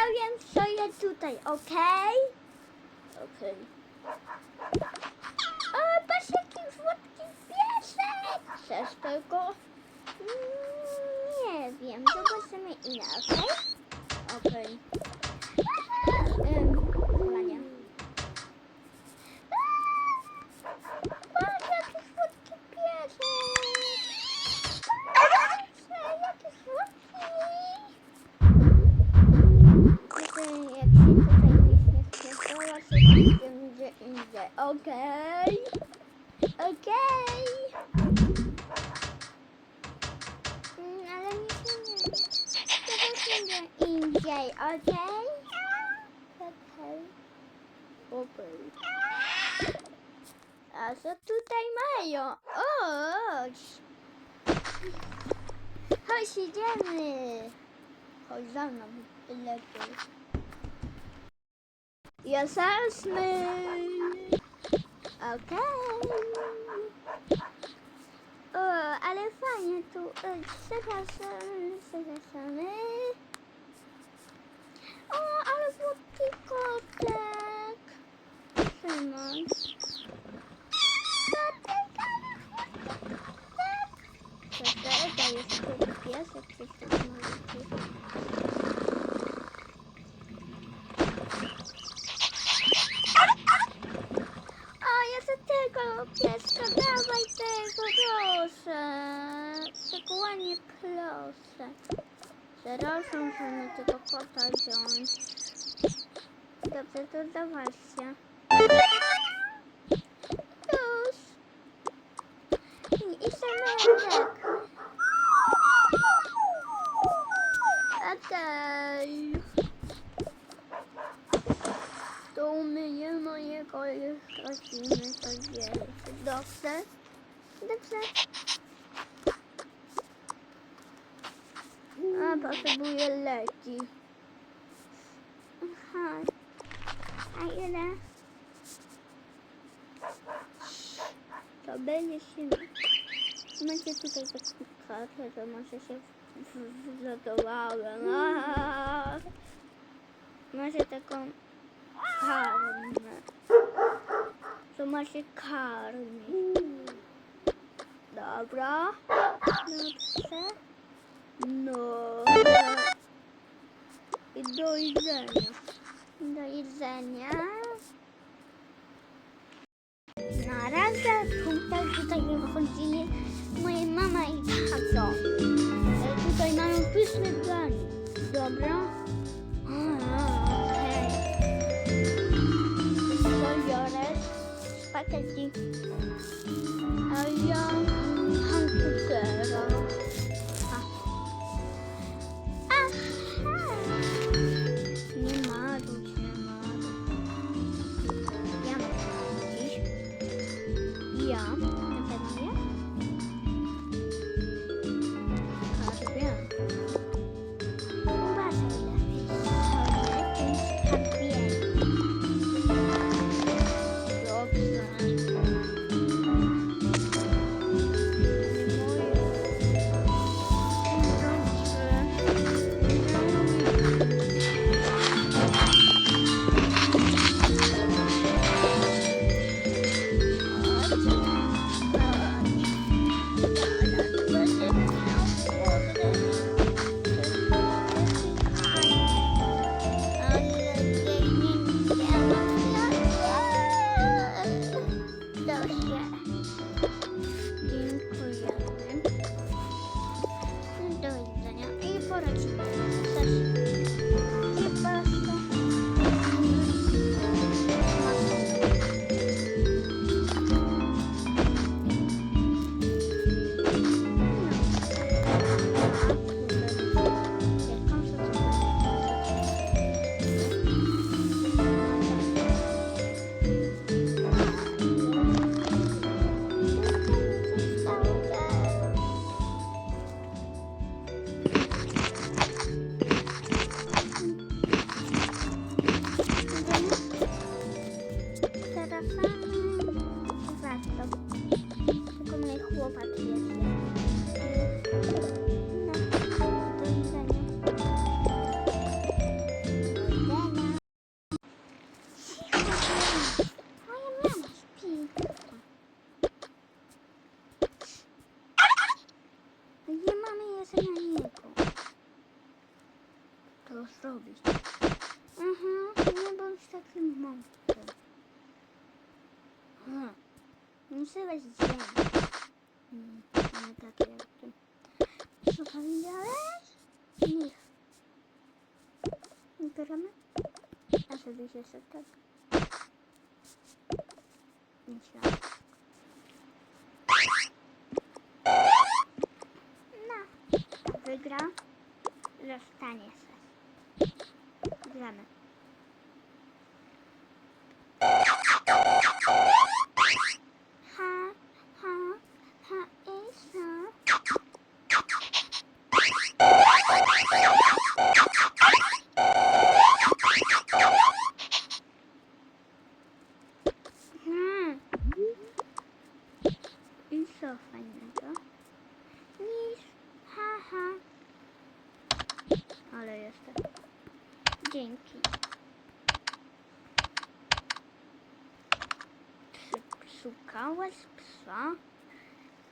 powiem, co jest tutaj, okej? Okej. O, patrz jaki słodki piesek! Chcesz tego? Mm, Nie wiem, zobaczymy ile, okej? Okej. Ym, chyba nie. Patrz jaki słodki piesek! Patrz, jaki słodki! Tylko jak się tutaj nic nie spodoba, to idziemy gdzie indziej. Okej. Okej. Mm, Ale nie chcemy. Zobaczymy gdzie indziej, okej? Okej. Okej. A co tutaj mają? O! Chodź, idziemy. Chodź za mną, lepiej. Jesteśmy. Okej. O, ale fajnie tu. Zapraszamy, zapraszamy. O, ale słodki kotek. Kotek, to jest tylko czy coś ja chcę tego pieska, dawaj tego, proszę. Tak ładnie, proszę. Proszę, żeby tego kota wziąć. Dobrze, to dawajcie. Już. I samochodek. Okej. To umyję mojego już rodziny, to jest. Dobrze? Dobrze. A, potrzebuję leki. Aha. A ile? To będzie się... Macie tutaj taką kartę, że może się wzlotowałem. Macie taką karmę. To ma się karmić. Dobra. Dobrze. No. I do jedzenia. Do jedzenia. Na razie tutaj, tutaj wychodzili moja mama i tato. E, Tutaj mają pyszny plan. Dobra? A, Okej. Biorę spaghetti. A ja zrobić. Mhm, nie bądź takim mądrym. Hmm. Wejść w ziemię. Hmm, nie takie jak ty. Co powiedziałeś? Nic. Gramy? A sobie się tak. Myślałam. No, wygra, zostanie szukałeś psa?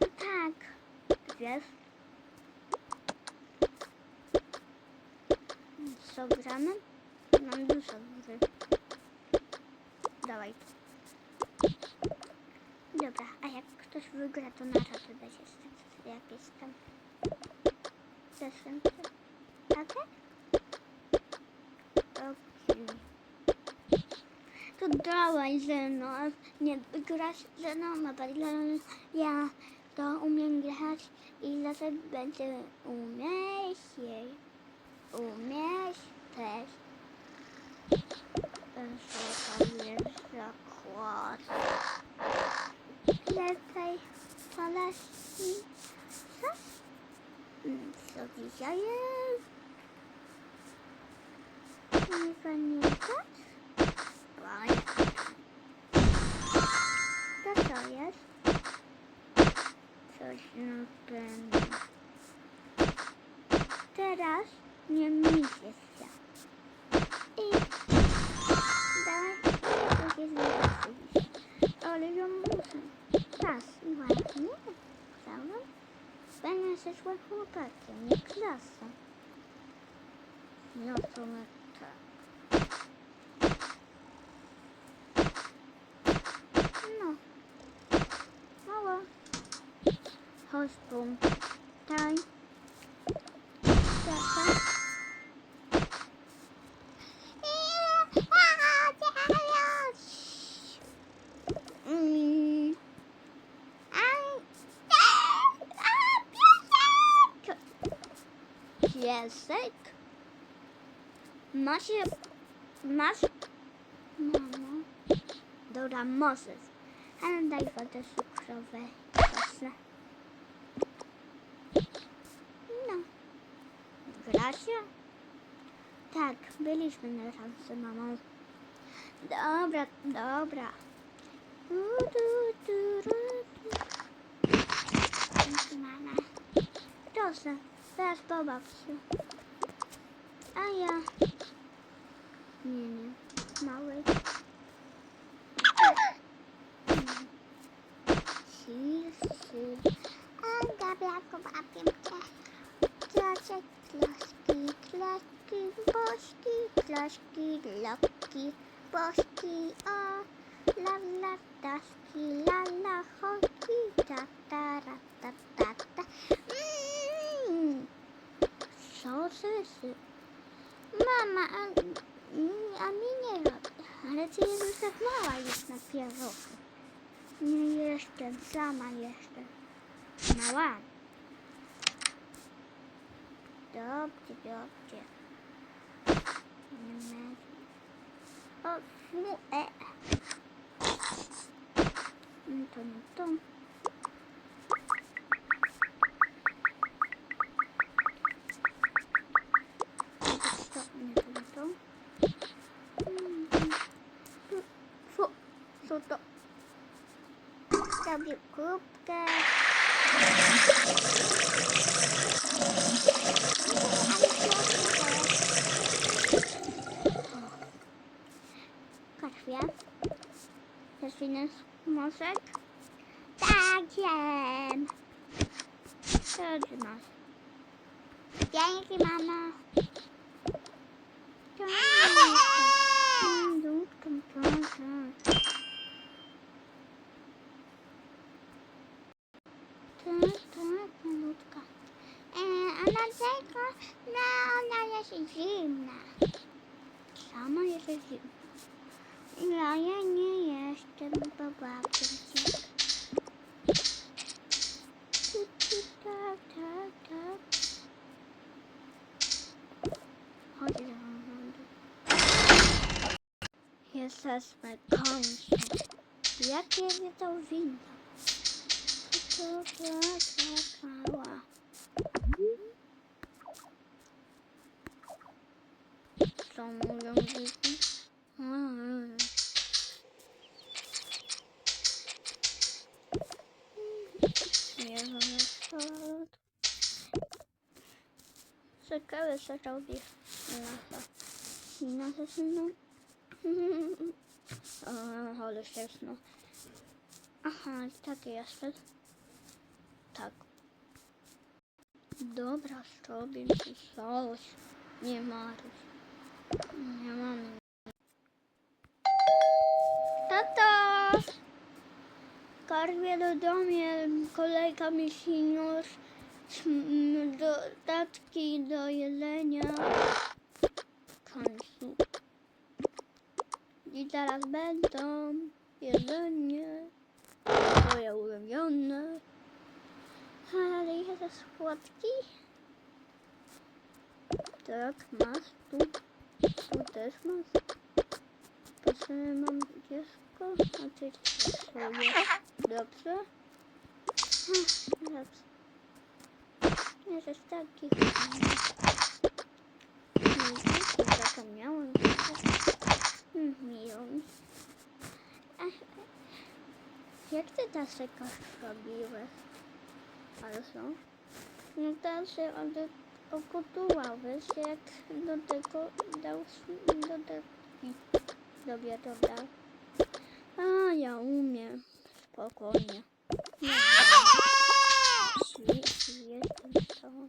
Tak. Wiesz? Co gramy? Mam dużo gry. Dawaj. Dobra, a jak ktoś wygra, to na raty będzie jakieś tam desynty. Tak? Okej. To dawaj ze mną, a nie grasz ze mną, no bo ja to umiem grać i zawsze będę umieć jej. Umieć też. To jest zakład? Lepiej poleci. Co? Co dzisiaj jest? Nie pamiętasz? Pamiętam. To co jest? Coś na pewno. Teraz nie myślę się. I dawaj, jak jest zobaczyć. Ale ją muszę. Czas i ładnie. Chciałam. Będę szła chłopakiem, nie klasa. No to my tak. No. Mała. Chodź tu. A, piesek! Masz je... Masz... Mamo. Dobra, możesz. Ale daj wodę cukrową. Proszę. No. Gracia? Tak, byliśmy na raz z mamą. Dobra, dobra. Tu, tu, ru, tu. Dzięki, mama. Proszę, teraz pobaw się. A ja... Nie, nie. Mały. Si, si. A dobra, cię. Bożki, kloczki, lopki, bożki, o. La la daszki, la la chodki, ta ta ra, ta ta ta. Mm. Ty? Mama, a, mm, a mi nie robi. Ale ty już tak mała jest na pierogu. Nie jestem, sama jestem. Mała. Dobrze, dobrze. Nie ma- O, fu, e. Mm, To nie to. To nie to, nie to. Mm, tu, Fu, co to? Zrobił kubkę. Kaczwie. Zaczynę mosek. Tak, wiem. Co ty masz? Dzięki, mama. Tak, tak, malutka. E, a dlaczego no. Ja, ja nie jestem tu, Tak, tak, tak. Chodź do. Jak jest to winno? Tu, tu, tu, mała. Co mówią dzieci? Mm. Jezu, no co? Ciekawe co robi Nasa. Nasa synu. O, ale śmieszno. Aha, tak jest. Tak. Dobra, zrobię ci coś. Nie martw. Nie mam. Tato! Karmię do domie, kolejka mi przyniósł mm, dodatki do jedzenia. Końcu. I zaraz będą jedzenie. Moje ulubione. Ale jest słodki. Tak, masz tu. Tu też masz. Proszę, mam dziecko. A ty sobie. Dobrze? Dobrze. Jest taki. Nie, zapomniałam. Mm, Miło mi. Ach, Jak ty ta szykasz robiłeś? Co? No ta się od okutowałeś, jak do tego dał dodatki. Dobie to dał. A ja umiem. Spokojnie. Nie jestem to.